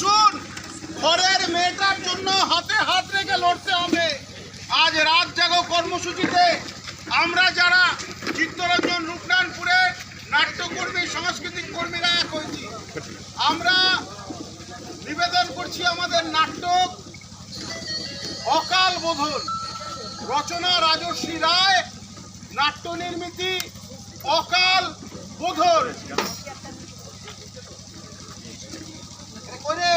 আসুন। ঘরের মেয়েটার জন্য হাতে হাত রেখে লড়তে হবে। আজ রাত জাগো কর্মসূচিতে। আমরা যারা চিত্তরঞ্জন রূপনারায়ণপুরে নাট্যকর্মী, সাংস্কৃতিক কর্মীরা এক হয়েছি, আমরা নিবেদন করছি আমাদের নাটক অকাল বোধন। রচনা রাজশ্রী রায়, নাট্য নির্মিতি অকাল বোধন। ওরে,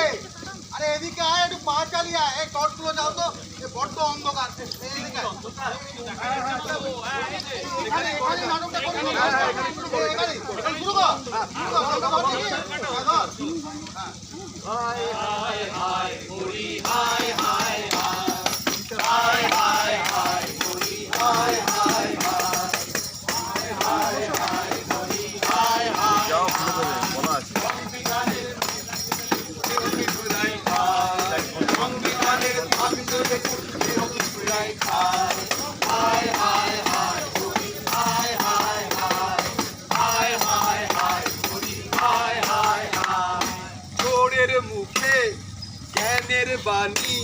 আরে এদিকে আয়, একটু পা চালিয়ে এই টর্চগুলো যাও তো এ বড্ড অন্ধকার। এদিকে। এখানে এখানে বাণী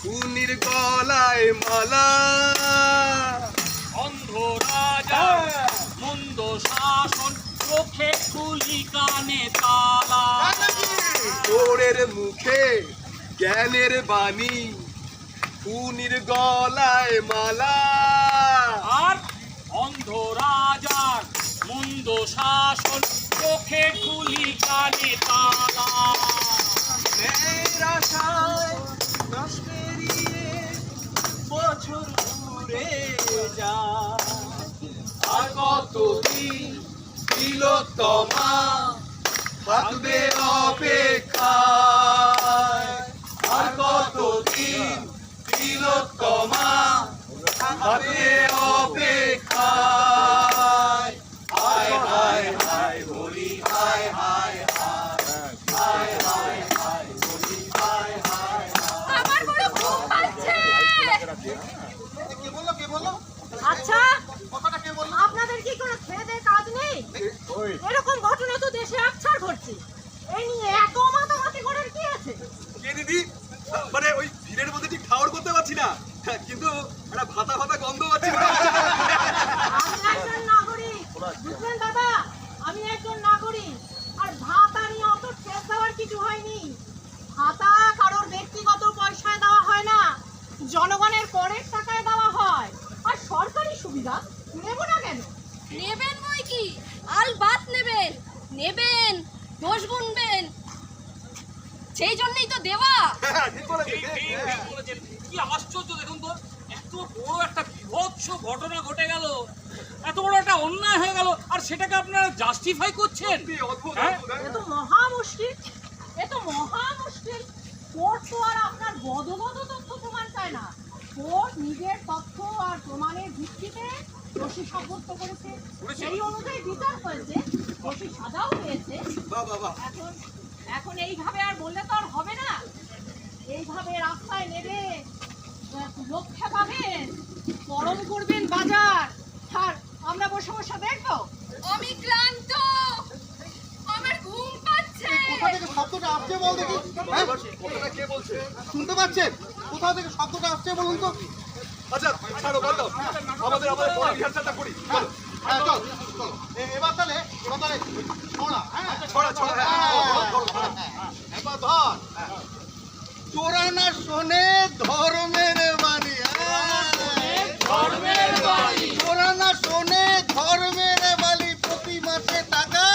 খুনির গলায় মালা। অন্ধ রাজা মন্দ শাসন চোখে খুলি কানে তালা। চোরের মুখে জ্ঞানের বাণী খুনির গলায় মালা। আর অন্ধ রাজার মন্দ শাসন চোখে খুলি কানে তালা। বছর ঘুরে যা আর কতদিন তিলোত্তমা থাকবে দেখুন তো এত বড় একটা বিভৎস ঘটনা ঘটে গেল। এত বড় একটা অন্যায় হয়ে গেল। আর সেটাকে আপনারা জাস্টিফাই করছেন? হ্যাঁ? এ হ্যাঁ? তো মহা মুশকিল। এ তো মহা মুশকিল। কোর্ট তো আর আপনার বদগত তথ্য প্রমাণ চায় না। কোর্ট নিজের তথ্য আর প্রমাণের ভিত্তিতে দোষী সাব্যস্ত করেছে। সেই অনুযায়ী বিচার হয়েছে। দোষী সাজাও হয়েছে। বাহ বাহ বাহ। এখন এখন এইভাবে আর বললে তো আর হবে না। এইভাবে রাস্তায় নেবে। আহ, পাবেন গরম করবেন বাজার আর আমরা বসে বসে দেখব আমি ক্লান্ত আমার ঘুম পাচ্ছে কোথা থেকে শব্দটা আসছে বল দেখি হ্যাঁ? কথাটা কে বলছে শুনতে পাচ্ছেন কোথা থেকে শব্দটা আসছে বলুন তো আচ্ছা ছাড়ো বাদ দাও আমাদের আমাদের পরে রিহার্সালটা করি হ্যাঁ হ্যাঁ চল চল এবার তাহলে এবার তাহলে ছড়া হ্যাঁ ছড়া হ্যাঁ। এবার ধর তোরা না শোনে ধর্মের বাণী। ধর্মের বাণী তোরা না শোনে ধর্মের বাণী প্রতি মাসে টাকা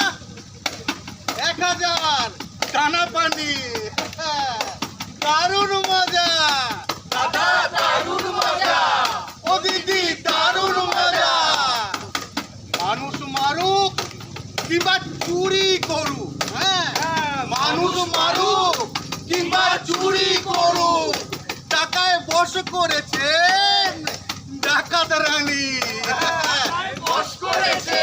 এক হাজার। টানা পানি। দারুণ মজা। দাদা, দারুণ মজা। ও দিদি দারুণ মজা। মানুষ মারুক কিংবা চুরি করুক হ্যাঁ? মানুষ মারুক কিংবা চুরি করুক। টাকায় বস করেছেন ডাকাত রানী। বস করেছে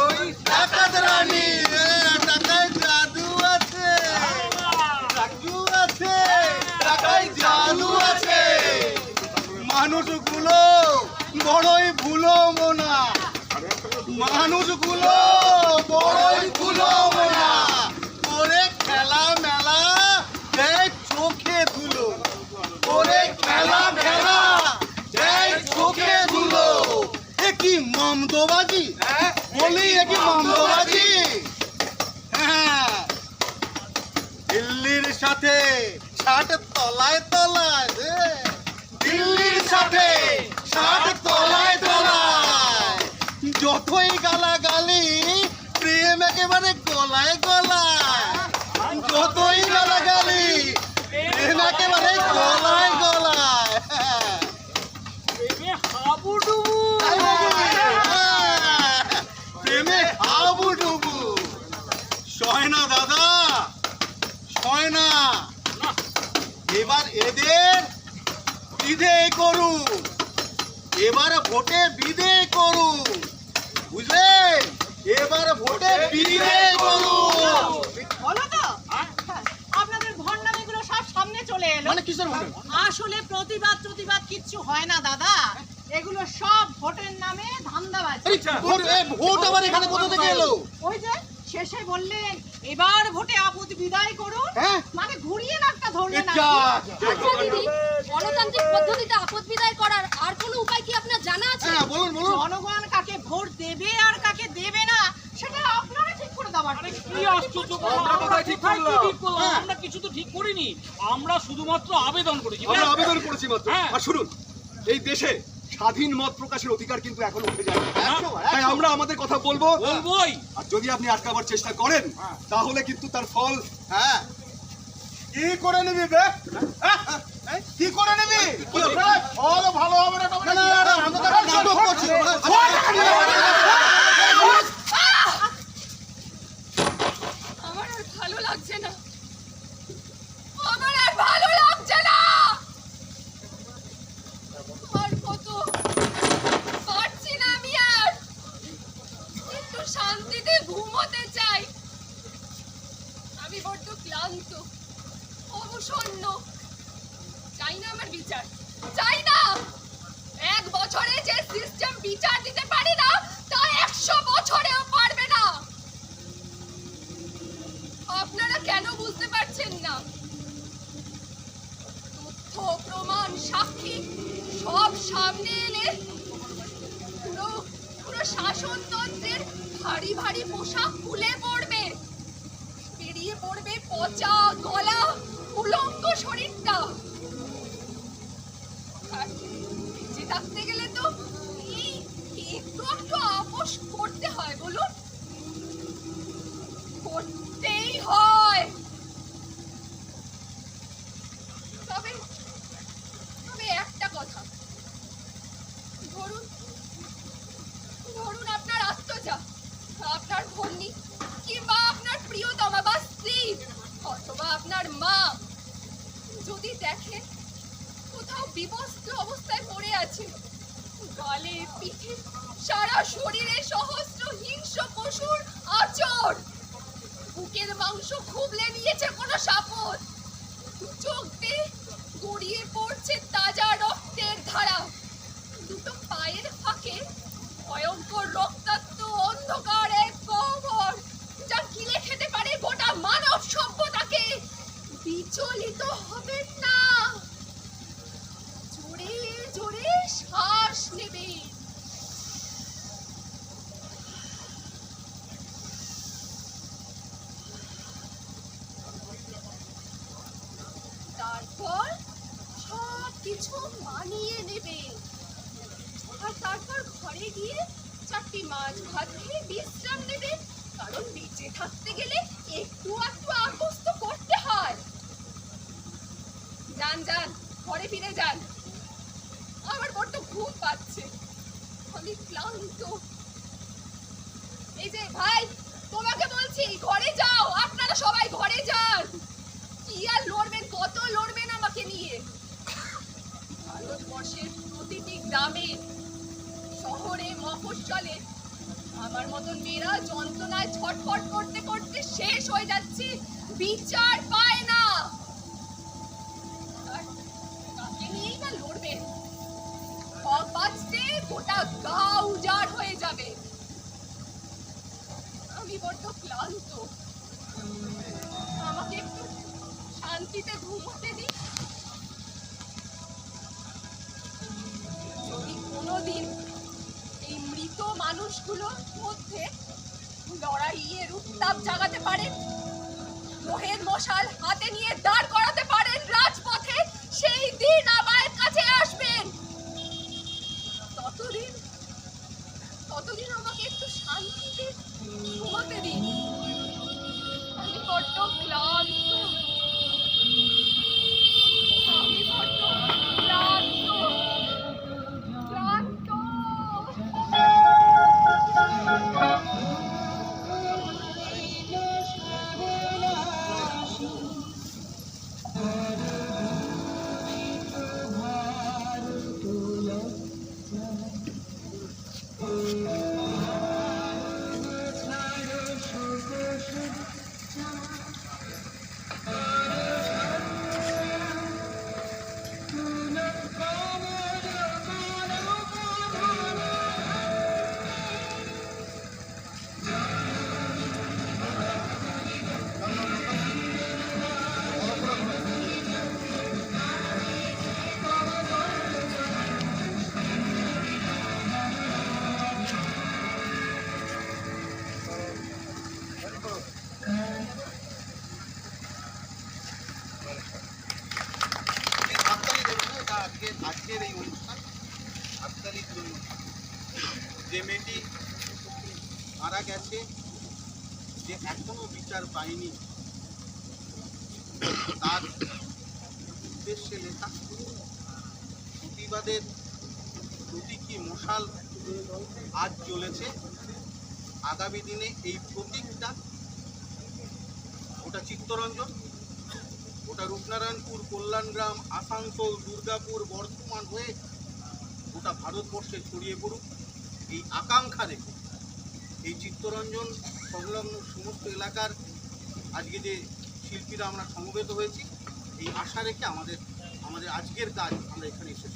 ওই ডাকাত রানী টাকায় জাদু আছে। জাদু আছে। টাকায় জাদু আছে। মানুষগুলো বড়ই ভুলো মোনা। মানুষগুলো বড়ই হ্যাঁ। দিল্লির সাথে, ষাট তলায় তলায়। দিল্লির সাথে, ষাট তলায় তলায়। যতই গালাগালি, প্রেম একেবারে গলায় গলায়। যতই গালাগালি, প্রেম একেবারে গলায় না দাদা। সয় না। এবার এদের বিদে করুন। এবার ভোটে বিদে করুন। বুঝলেন? এবার ভোটে বিদে করুন। বলো তো? হ্যাঁ, আপনাদের ভণ্ডামিগুলো সব সামনে চলে এলো। মানে কিসের আসলে প্রতিবাদ প্রতিবাদ কিচ্ছু হয় না দাদা। এগুলো সব ভোটের নামে ধান্দাবাজি। ভোট ভোট আবার এখানে কোথা থেকে এলো? ওই যে শেষে বললেন এবার ভোটে আপদ বিদায় করুন হ্যাঁ মানে ঘুরিয়ে নাকটা ধরলেন আর কি। যা। আচ্ছা দিদি গণতান্ত্রিক পদ্ধতিতে আপদ বিদায় করার আর কোনো উপায় কি আপনার জানা আছে হ্যাঁ বলুন বলুন জনগণ কাকে ভোট দেবে আর কাকে দেবে না সেটা আপনারা ঠিক করে দেওয়ার কি আশ্চর্য আমরা ঠিক করলাম? হ্যাঁ। আমরা কিছু তো ঠিক করিনি আমরা শুধুমাত্র আবেদন করেছি আমরা আবেদন করেছি মাত্র। আর শুনুন এই দেশে স্বাধীন মত প্রকাশের অধিকার কিন্তু এখন উঠে যায় তাই আমরা আমাদের কথা বলব বলবোই আর যদি আপনি আটকাবার চেষ্টা করেন তাহলে কিন্তু তার ফল হ্যাঁ কি করে নিবি বে হ্যাঁ? কি করে নিবি ফল ভালো হবে না তবে না, না, না, আমরা তো একটা করছি। আমার ভালো লাগছে না আমার আর ভালো লাগছে না আর কত পারছি না আমি আর একটু শান্তিতে ঘুমোতে চাই আমি বড্ড ক্লান্ত অবসন্ন চাই না আমার বিচার চাই না এক বছরে যে সিস্টেম বিচার দিতে পারে না তা একশো বছরেও পারবে না আপনারা কেন বুঝতে পারছেন না তথ্য প্রমাণ সাক্ষী সব সামনে এলে পুরো পুরো শাসনতন্ত্রের ভারী ভারী পোশাক খুলে পড়বে বেরিয়ে পড়বে পচা গলা, উলঙ্গ শরীরটা। বেঁচে থাকতে গেলে তো একটু একটু আপোষ করতে হয়, বলুন। করতেই হয়। তবে তবে একটা কথা। ধরুন আপনার আত্মজা আপনার ভগ্নি কিংবা আপনার প্রিয়তমা বা স্ত্রী অথবা আপনার মা যদি দেখেন, কোথাও বিবস্ত্র অবস্থায় পড়ে আছে। গালে পিঠে সারা শরীরে সহস্র হিংস্র পশুর আচর। বুকের মাংস খুবলে নিয়েছে কোনো সাপত চোখ দিয়ে গড়িয়ে কিছু মানিয়ে নেবেন আর তারপর ঘরে গিয়ে চারটি মাছ ভাত খেয়ে বিশ্রাম নেবেন কারণ বেঁচে থাকতে গেলে একটু একটু আপোস তো করতে হয়। যান যান, ঘরে ফিরে যান। আমার বড্ড ঘুম পাচ্ছে। আমি ক্লান্ত। এই যে ভাই, তোমাকে বলছি, ঘরে যাও। আপনারা সবাই ঘরে যান। কি আর লড়বেন, কত লড়বেন আমাকে নিয়ে? ভারতবর্ষের প্রতিটি গ্রামে, শহরে, মফস্বলে আমার মতন মেয়েরা যন্ত্রণায় ছটফট করতে করতে শেষ হয়ে যাচ্ছে। বিচার পায় না। আর কাকে নিয়েই বা লড়বেন বাঁচতে গোটা গা উজাড় হয়ে যাবে। আমি বড্ড ক্লান্ত। আমাকে একটু শান্তিতে ঘুমোতে দিন এই মৃত মানুষগুলোর মধ্যে লড়াইয়ের উত্তাপ জাগাতে পারেন। মোহের মশাল হাতে নিয়ে দাঁড় করাতে পারেন রাজপথে। সেই দিন আমার কাছে আসবেন। ততদিন ততদিন আমাকে একটু শান্তিতে যে মেয়েটি মারা গেছে, যে এখনও বিচার পায়নি, তার উদ্দেশ্যে লেখা প্রতিবাদের প্রতীকী মশাল আজ চলেছে। আগামী দিনে এই প্রতীকটা, ওটা চিত্তরঞ্জন, ওটা রূপনারায়ণপুর কল্যাণগ্রাম আসানসোল, দুর্গাপুর, বর্ধমান হয়ে গোটা ভারতবর্ষে ছড়িয়ে পড়ুক, এই আকাঙ্ক্ষা রেখে এই চিত্তরঞ্জন সংলগ্ন সমস্ত এলাকার আজকে যে শিল্পীরা আমরা সমবেত হয়েছি, এই আশা রেখে আমাদের আমাদের আজকের কাজ আমরা এখানে করি